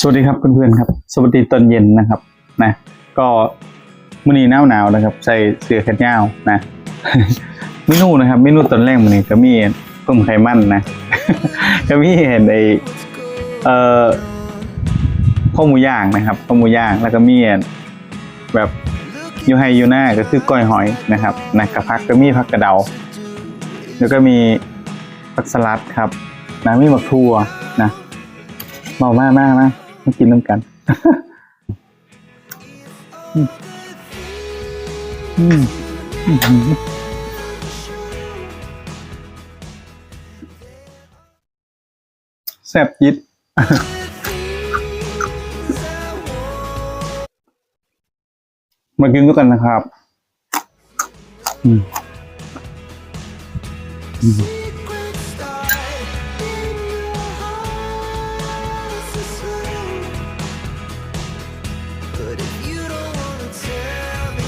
สวัสดีครับเพื่อนๆครับ สวัสดีตอนเย็นนะครับนะก็มื้อนี้หนาวหนาวๆนะครับ ใส่เสื้อแขนยาวนะเมนูนะครับเมนูตอนแรกมื้อนี้ก็มีเพิ่มไขมันนะก็มีเห็นไอเอ่อข้าวหมูย่างนะครับข้าวหมูย่างแล้วก็มีแบบยูไฮยูน่าก็คือก้อยหอยนะครับนะกับพักก็มีผักกระเดา แล้วก็มีผักสลัดครับนะมีหมักทั่วนะเมามากมากนะ มากินน้ำกันอืมอืมแซ่บยิดมากินด้วยกันนะครับ อืมอื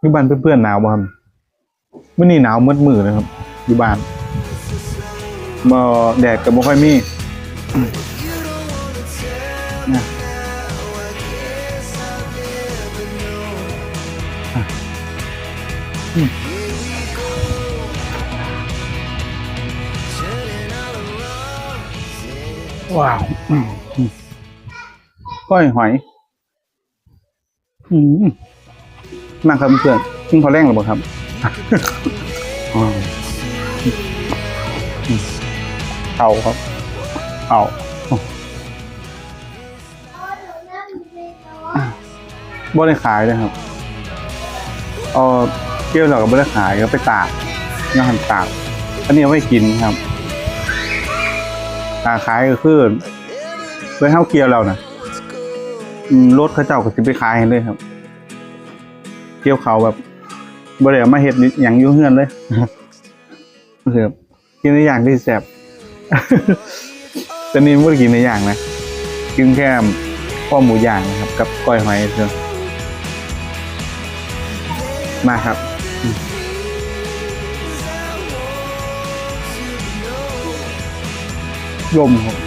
อยู่บ้านเพื่อนๆหนาวบ่ครับมื่อนี้หนาวมืดมือเลยครับ อยู่บ้านบ่แดดกับบ่ค่อยมีนะว้าวก้อยหอย อืมมากครับเพื่อนกินพอแรงหรือเปล่าครับอ๋ออืมเอาครับเอาบ่ได้ขายเลยครับเออเกี่ยวเรากับบ่ได้ขายก็ไปตากงานตากอันนี้เอาไว้กินครับตากขายก็คือไว้เฮาเกี่ยวเรานะอืม รถเขาเจ้าก็สิไปขายให้เลยครับ เกี่ยวเขาแบบบ่ได้เอามาเฮ็ดนิดหยังยู่เฮือนเลยครับกินในอย่างที่แซ่บแต่นี่ไม่ได้กินในอย่างนะกินแค่ข้อหมูย่างนะครับ กับก้อยหอยเถอะมาครับอืมลมครับ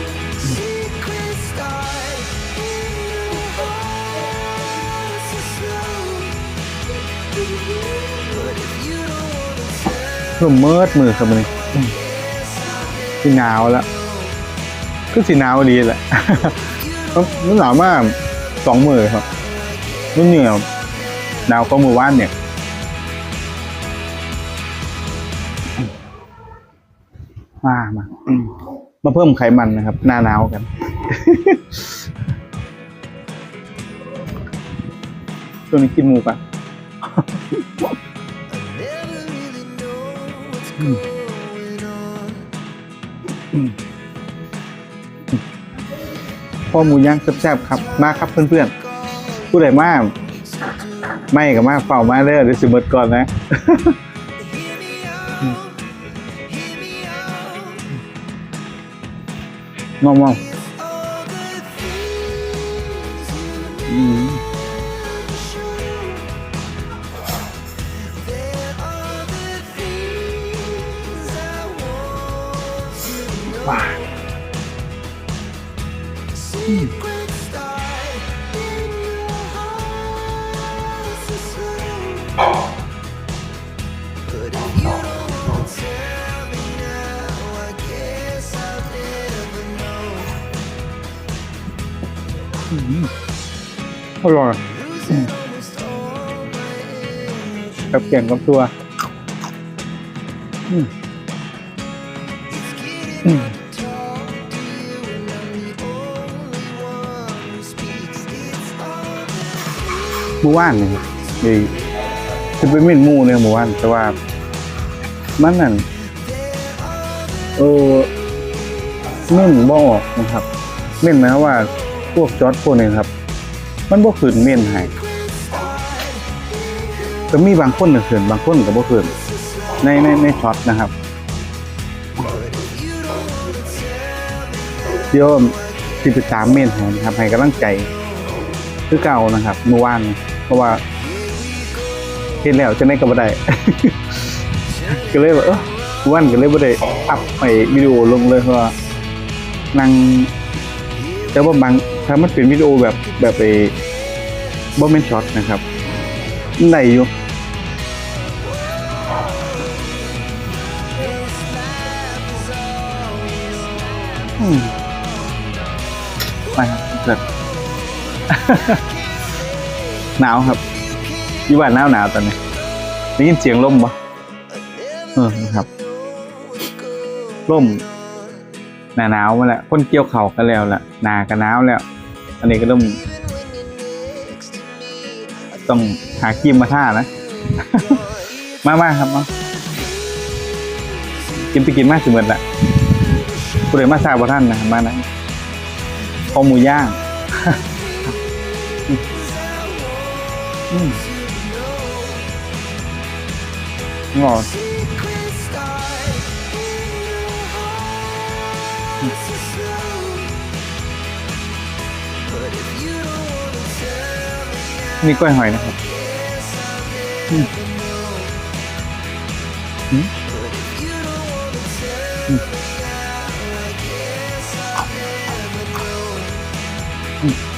ลมเมิดมือครับมันอืมที่หนาวแล้วก็สีหนาวดีแหละมันมันหนาวมากสองมือครับมันเหนียวหนาวก็มือว่านเนี่ยมามาอืมมาเพิ่มไขมันนะครับ หน้าหนาวกันตัวนี้กินหมูปะ พ่อหมูย่างแซ่บๆครับ มาครับเพื่อนๆผู้ใดมากไม่กับมากเฝ้ามาเด้อเดี๋ยวสิเบิดก่อนนะมองมองอืม ที่อร่อยกับเปลี่ยนกับตัว อืม one who speaks. It's all เมื่อวานนี่ดีคือเป็นเม่นหมูเนี่ยหมู่บ้านแต่ว่า มันนั่นเออเม่นบ่ออกนะครับ เม่นหมายความว่าพวกจอดพวกนี้ครับ มันบ่ขึ้นเม่นให้ก็มีบางคนก็ขึ้นบางคนก็บ่ขึ้นในในในช็อตนะครับ เดี๋ยวสิไปตามเม่นให้นะครับ ให้กำลังใจคือเก่านะครับเมื่อวาน เพราะว่าเห็นแล้วจะได้กับบ่ได้ ก็เลยว่าเออวันก็เลยบ่ได้อัพไปวิดีโอลงเลยเพราะว่านั่งแต่ว่าบางถ้ามันเป็นวิดีโอแบบแบบไอ้บ่แมนช็อตนะครับมันอยู่ไปครับเกิด หนาวครับอยู่บ้านหนาวหนาวตอนนี้ได้ยินเสียงลมปะเออครับลมหนาหนาวมาแล้วคนเกี่ยวเข่าวกันแล้วแหละหนากันหนาวแล้ว อันนี้ก็เริ่มต้องหาครีมมาท่านะ มามาครับมากินไปกินมากสิเหมือนละผู้ใดมาทราบว่าท่านนะมานะคอหมูย่าง อืมงอนี่กล้วยหอยนะครับอืมอืมอืม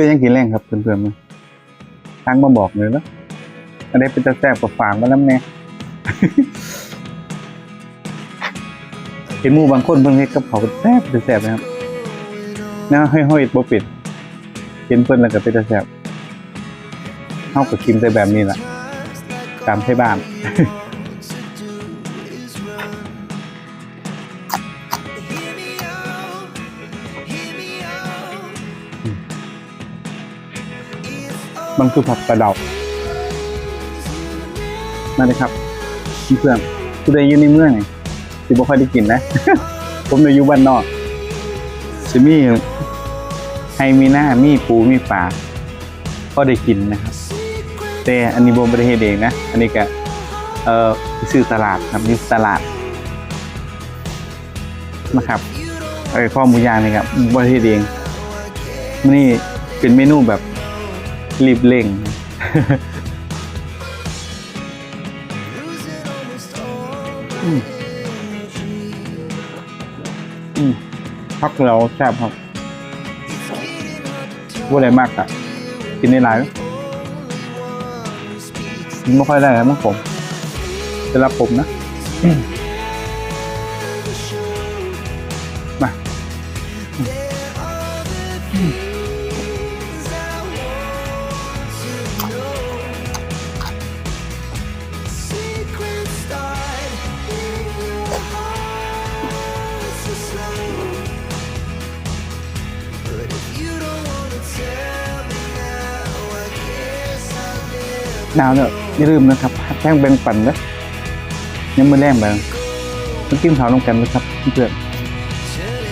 อืมด้วยยังกินแรงครับเพื่อนๆมาทั้งมาบอกเลยแล้วอันนี้เป็นตะแซ่บกับฝางมาแล้วแน่เห็นหมูบางคนเพิ่งเฮ็ดกับเขาวแซ่บเป็นแซ่บนะครับน่าห้อยๆบ่ปิดเห็นเพิ่นแล้วก็เป็นตะแซ่บเฮาก็กินแต่แบบนี้ล่ะตามที่บ้าน มันคือผักกระเดานั่นเลยครับเพื่อนๆผู้ใดอยู่ในเมืองนี่สิบ่ค่อยได้กินนะ ผมเลยอยู่บ้านนอกสิมีให้มีหน้ามีปูมีปลาก็ได้กินนะครับ แต่อันนี้บ่ได้เฮ็ดเองนะ อันนี้ก็เอ่อซื้อตลาดครับอยู่ตลาดนะครับไอ้ข้อมูยางนี่ครับบ่ได้เฮ็ดเองนี้เป็นเมนูแบบ รีบเร่ง อืมอืมพักเราแซ่บครับว่าอะไรมากอะกินในหลายกินไม่ค่อยได้ครับมั้งผมจะรับผมนะ หนาวเนี่ยอย่าลืมนะครับแป้งแบ่งปันนะยังมือแรงแบบต้องกินข้าวลงกันนะครับเพื่อน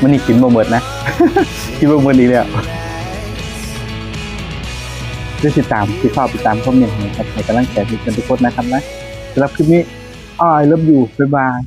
มันนี่กินบะหมดนะ กินบ่เบิดอีกแล้วด้วยติดตามที่เข้าติดตามคอมเมนต์นะครับให้กำลังใจทุกคนทุกคนนะครับนะสำหรับคลิปนี้อ้ายเลิฟอยู่บ๊ายบาย